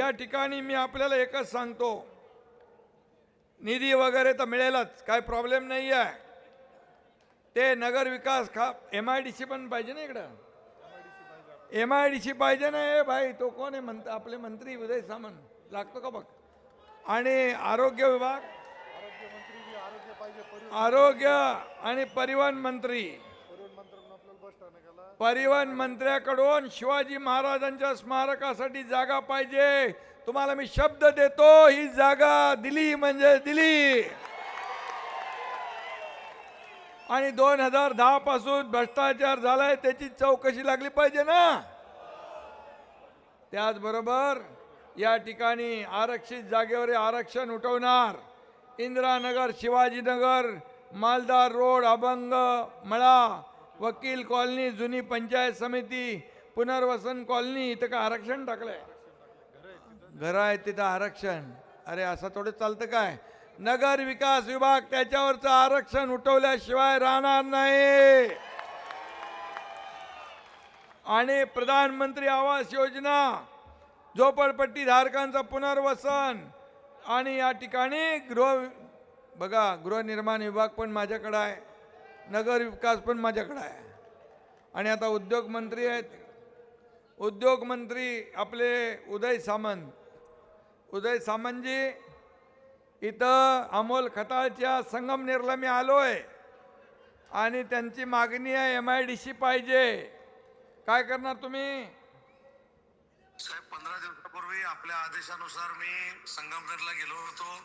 या ठिकाणी मी आपल्याला एकच सांगतो. निधी वगैरे तर मिळेलच काय प्रॉब्लेम नाही आहे ते नगर विकास खा एम आय डी सी पण पाहिजे ना इकडं? एम आय डी सी पाहिजे ना? ए भाई तो कोण आहे? म्हणत आपले मंत्री उदय सामंत. लागतो का बघ? आणि आरोग्य विभाग? आरोग्य आणि परिवहन मंत्री. परिवहन मंत्र्याकडून शिवाजी महाराजांच्या स्मारकासाठी जागा पाहिजे. तुम्हाला मी शब्द देतो ही जागा दिली म्हणजे दिली. आणि दोन हजार दहा पासून भ्रष्टाचार झालाय त्याची चौकशी लागली पाहिजे ना. त्याचबरोबर या ठिकाणी आरक्षित जागेवर आरक्षण उठवणार. इंदिरानगर शिवाजीनगर मालदार रोड अभंग मळा वकील कॉलनी जुनी पंचायत समिती पुनर्वसन कॉलनी इथं का आरक्षण टाकलंय? घर आहे तिथं आरक्षण. अरे असं थोडं चालतं काय? नगर विकास विभाग त्याच्यावरचं आरक्षण उठवल्याशिवाय राहणार नाही. आणि प्रधानमंत्री आवास योजना झोपडपट्टी धारकांचं पुनर्वसन आणि या ठिकाणी गृह बघा गृहनिर्माण विभाग पण माझ्याकडं आहे. नगर विकास पण माझ्याकडं आहे. आणि आता उद्योग मंत्री आहेत. उद्योग मंत्री आपले उदय सामंत. उदय सामंतजी इथं अमोल खताळच्या संगमनेरला मी आलो आहे आणि त्यांची मागणी आहे एम आय डी सी पाहिजे. काय करणार तुम्ही? साहेब पंधरा दिवसापूर्वी आपल्या आदेशानुसार मी संगमनेरला गेलो होतो.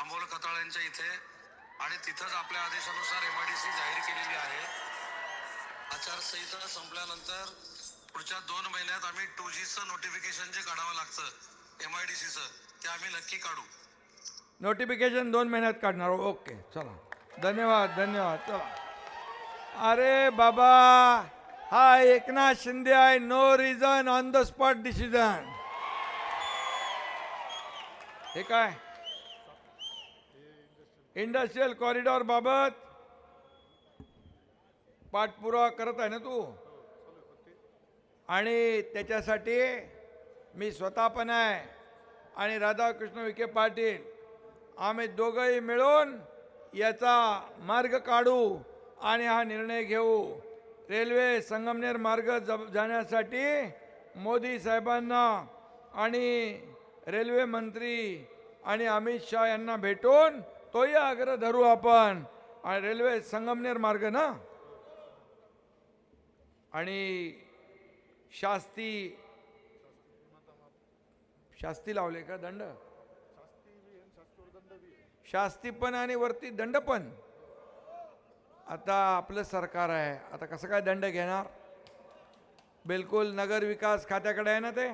अमोल खताळ यांच्या इथे. आणि तिथंच आपल्या आदेशानुसार एमआयडीसी जाहीर केलेली आहे. आचारसंहिता संपल्यानंतर पुढच्या दोन महिन्यात आम्ही टू जीचं नोटिफिकेशन जे काढावं लागतं एमआयडीसीचं ते आम्ही नक्की काढू. नोटिफिकेशन दोन महिन्यात काढणार. ओके चला. धन्यवाद धन्यवाद. चला. अरे बाबा हा एकनाथ शिंदे आहे. No reason on the spot decision हे काय? इंडस्ट्रियल कॉरिडॉर बाबत पाठपुरावा करत आहे ना तू? आणि त्याच्यासाठी मी स्वतः पण आहे. आणि राधाकृष्ण विखे पाटील आम्ही दोघंही मिळून याचा मार्ग काढू आणि हा निर्णय घेऊ. रेल्वे संगमनेर मार्ग जब जाण्यासाठी मोदी साहेबांना आणि रेल्वे मंत्री आणि अमित शहा यांना भेटून तोही आग्रह धरू आपण. आणि रेल्वे संगमनेर मार्ग ना? आणि शास्ती शास्ती लावले का दंड? शास्ती पण आणि वरती दंड पण. आता आपलं सरकार आहे. आता कसं काय दंड घेणार? बिलकुल नगर विकास खात्याकडे आहे ना ते?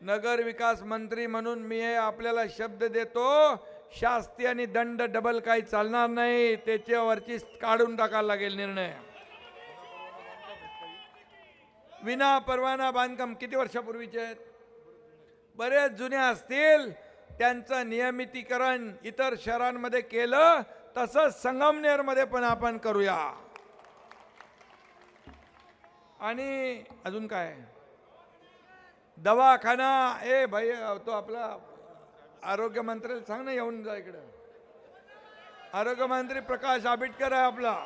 नगर विकास मंत्री म्हणून मी हे आपल्याला शब्द देतो. शास्ती आणि दंड डबल काही चालणार नाही. त्याच्यावरची काढून टाकायला लागेल निर्णय. विना परवाना बांधकाम किती वर्षापूर्वीचे आहेत? बरेच जुने असतील. त्यांचं नियमितीकरण इतर शहरांमध्ये केलं तसंच संगमनेरमध्ये पण आपण करूया. आणि अजून काय? दवाखाना. ए भाई तो आपला आरोग्य मंत्र्याला सांग ना येऊन जा इकडं. आरोग्यमंत्री प्रकाश आंबेडकर आहे आपला.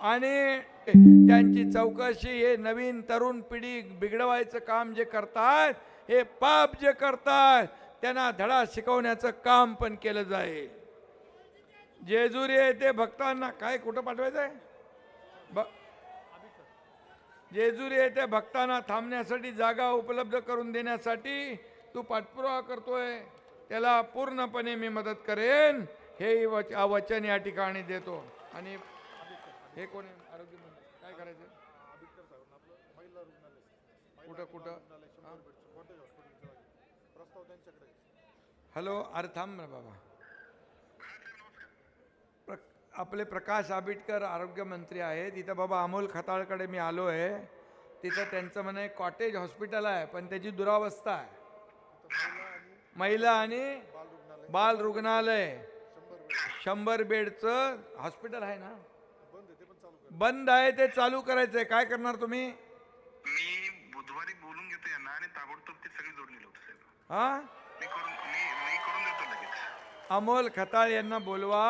आणि त्यांची चौकशी हे नवीन तरुण पिढी बिघडवायचं काम जे करतात हे पाप जे करतात त्यांना धडा शिकवण्याचं काम पण केलं जाईल. जेजुरी येथे भक्तांना काय कुठं पाठवायचं आहे ब जेजुरी येथे भक्तांना थांबण्यासाठी जागा उपलब्ध करून देण्यासाठी तू पाठपुरावा करतोय त्याला पूर्णपणे मी मदत करेन. हे वच वचन या ठिकाणी देतो. आणि हे कोण आरोग्य काय करायचं? कुठं कुठं? हॅलो अरे थांब ना बाबा. प्र आपले प्रकाश आंबेडकर आरोग्यमंत्री आहेत. इथं बाबा अमोल खताळकडे मी आलो आहे तिथं त्यांचं म्हणे कॉटेज हॉस्पिटल आहे पण त्याची दुरावस्था आहे. महिला आणि बाल रुग्णालय. शंभर बेडचं हॉस्पिटल आहे ना? बंद आहे ते चालू करायचंय. काय करणार तुम्ही? मी बुधवारी बोलून घेतो यांना आणि ताबडतोब ती सगळी जोडलेली होती साहेब. हा? मी करून मी मी करून देतो लगेच. अमोल खताळ यांना बोलवा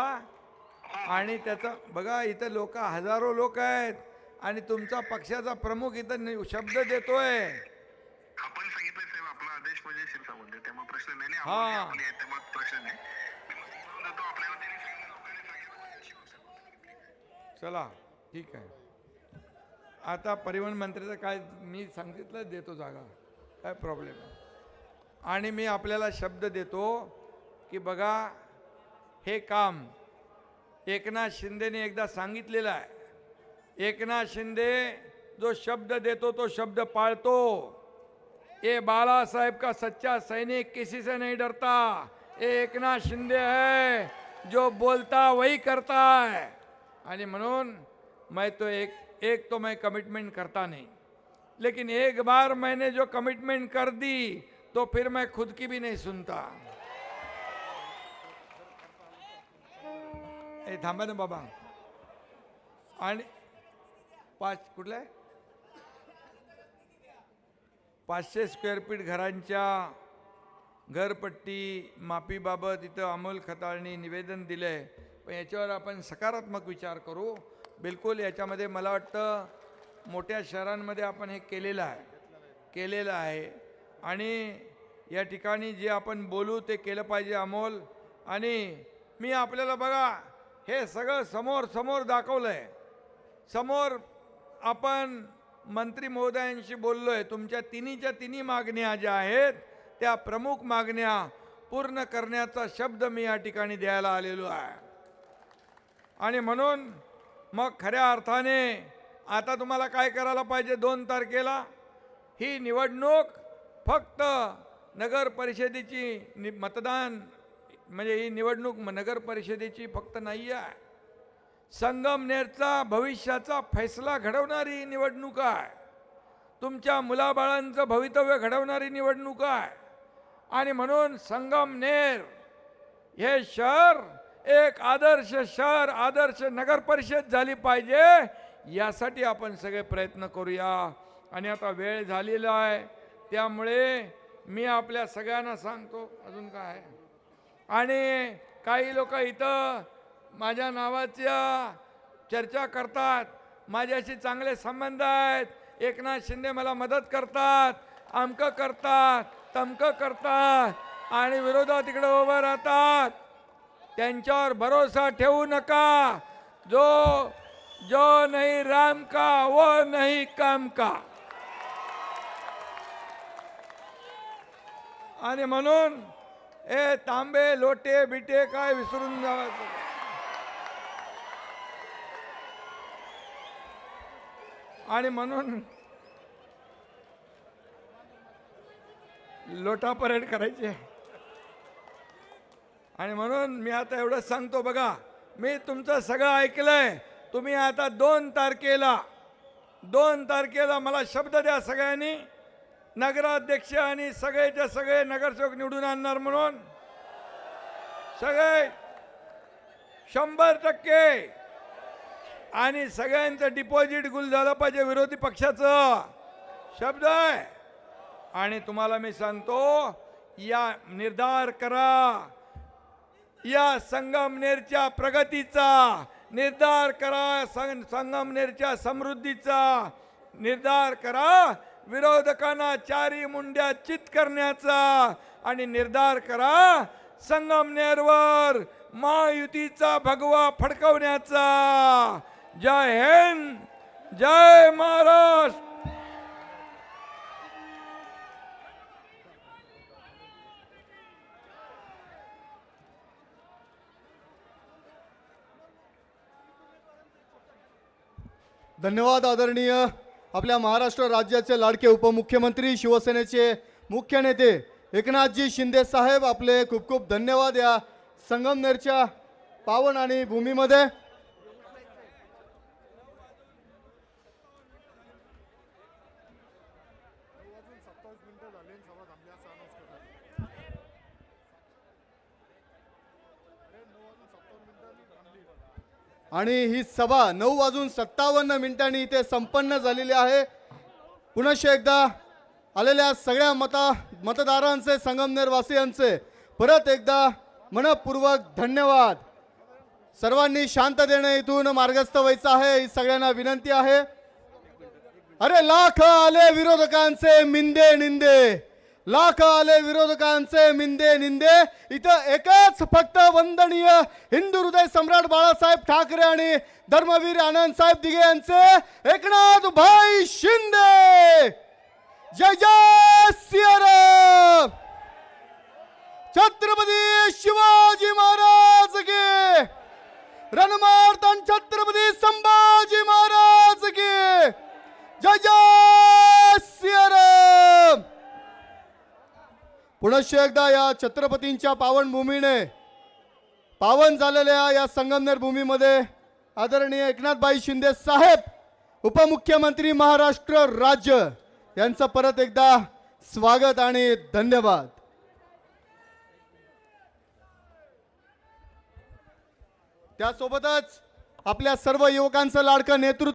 आणि त्याचा बघा इथं लोक हजारो लोक आहेत आणि तुमचा पक्षाचा प्रमुख इथं शब्द देतोय आपण सांगितलं साहेब आपला आदेश म्हणजे शिरसावंत त्यामुळे प्रश्न नाही हा. आपली आपली आहे त्यामुळे प्रश्न नाही. मी मग करून देतो आपल्याला त्यांनी सांगितलं लोकांनी सांगितलं शिवसेना. चला ठीक आहे. आता परिवहन मंत्र्याचं काय मी सांगितलं देतो जागा. काय प्रॉब्लेम आणि मी आपल्याला शब्द देतो की बघा हे काम एकनाथ शिंदेने एकदा सांगितलेलं आहे. एकनाथ शिंदे जो शब्द देतो तो शब्द पाळतो. ये बाला साहेब का सच्चा सैनिक किसी से नहीं डरता। ये एकनाथ शिंदे है, जो बोलता वही करता है। आणि म्हणून मैं तो एक एक तो मैं कमिटमेंट करता नहीं। लेकिन एक बार मैंने जो कमिटमेंट कर दी तो फिर मैं खुद की भी नहीं सुनता। थांबा ना बाबा। पाच आहे पाचशे स्क्वेअर फीट घरांच्या घरपट्टी माफीबाबत इथं अमोल खताळनी निवेदन दिलं आहे पण याच्यावर आपण सकारात्मक विचार करू. बिलकुल याच्यामध्ये मला वाटतं मोठ्या शहरांमध्ये आपण हे केलेलं आहे. केलेलं आहे. आणि या ठिकाणी जे आपण बोलू ते केलं पाहिजे अमोल. आणि मी आपल्याला बघा हे सगळं समोर समोर दाखवलं आहे समोर आपण मंत्री महोदयांशी बोललो आहे तुमच्या तिन्हीच्या तिन्ही मागण्या ज्या आहेत त्या प्रमुख मागण्या पूर्ण करण्याचा शब्द मी या ठिकाणी द्यायला आलेलो आहे. आणि म्हणून मग खऱ्या अर्थाने आता तुम्हाला काय करायला पाहिजे दोन तारखेला? ही निवडणूक फक्त नगर परिषदेची नि मतदान म्हणजे ही निवडणूक नगर परिषदेची फक्त नाही आहे संगमनेरचा भविष्याचा फैसला घडवणारी निवडणूक आहे. तुमच्या मुलाबाळांचं भवितव्य घडवणारी निवडणूक आहे. आणि म्हणून संगमनेर हे शहर एक आदर्श शहर आदर्श नगर परिषद झाली पाहिजे यासाठी आपण सगळे प्रयत्न करूया. आणि आता वेळ झालेला आहे. त्यामुळे मी आपल्या सगळ्यांना सांगतो अजून काय आणि काही लोक इथं माझ्या नावाच्या चर्चा करतात. माझ्याशी चांगले संबंध आहेत. एकनाथ शिंदे मला मदत करतात. अमकं करतात. तमकं करतात. आणि विरोधात तिकडे उभं राहतात. त्यांच्यावर भरोसा ठेवू नका. जो जो नाही राम का वो नाही काम का. आणि म्हणून हे तांबे लोटे बिटे काय विसरून जावायचं आणि म्हणून लोटा परेड करायची. आहे. आणि म्हणून मी आता एवढंच सांगतो बघा मी तुमचं सगळं ऐकलंय. तुम्ही आता दोन तारखेला दोन तारखेला मला शब्द द्या सगळ्यांनी. नगराध्यक्ष आणि सगळेच्या सगळे नगरसेवक निवडून आणणार म्हणून. सगळे शंभर टक्के. आणि सगळ्यांचं डिपॉझिट गुल झालं पाहिजे विरोधी पक्षाचं. शब्द आहे. आणि तुम्हाला मी सांगतो या निर्धार करा. या संगमनेरच्या प्रगतीचा निर्धार करा संग संगमनेरच्या समृद्धीचा निर्धार करा. विरोधकांना चारी मुंड्या चित करण्याचा आणि निर्धार करा. संगमनेरवर महायुतीचा भगवा फडकवण्याचा. जय हिंद जय महाराष्ट्र। धन्यवाद आदरणीय आपल्या महाराष्ट्र राज्याचे लाडके उपमुख्यमंत्री शिवसेनेचे मुख्य नेते एकनाथजी शिंदे साहेब आपले खूप खूप धन्यवाद या संगमनेरच्या पावन आणि भूमीमध्ये. आणि ही सभा नऊ वाजून सत्तावन्न मिनिटांनी इथे संपन्न झालेली आहे. पुनश्च एकदा आलेल्या सगळ्या मता मतदारांचे संगमनेर वासियांचे परत एकदा मनपूर्वक धन्यवाद. सर्वांनी शांत देणे इथून मार्गस्थ व्हायचं आहे ही सगळ्यांना विनंती आहे. अरे लाख आले विरोधकांचे मिंदे निंदे. लाख आले विरोधकांचे मिंदे निंदे इथं एकच फक्त वंदनीय हिंदू हृदय सम्राट बाळासाहेब ठाकरे आणि धर्मवीर आनंद साहेब दिघे यांचे एकनाथ भाई शिंदे जय जय सियाराम छत्रपती शिवाजी महाराज के रणमार्तन छत्रपती संभाजी महाराज की जय जय सियाराम पुनश्च एकदा या छत्रपतींच्या पावनभूमीने पावन झालेल्या या संगमनेर भूमीमध्ये आदरणीय एकनाथबाई शिंदे साहेब उपमुख्यमंत्री महाराष्ट्र राज्य यांचं परत एकदा स्वागत आणि धन्यवाद. त्यासोबतच आपल्या सर्व युवकांचं लाडकं नेतृत्व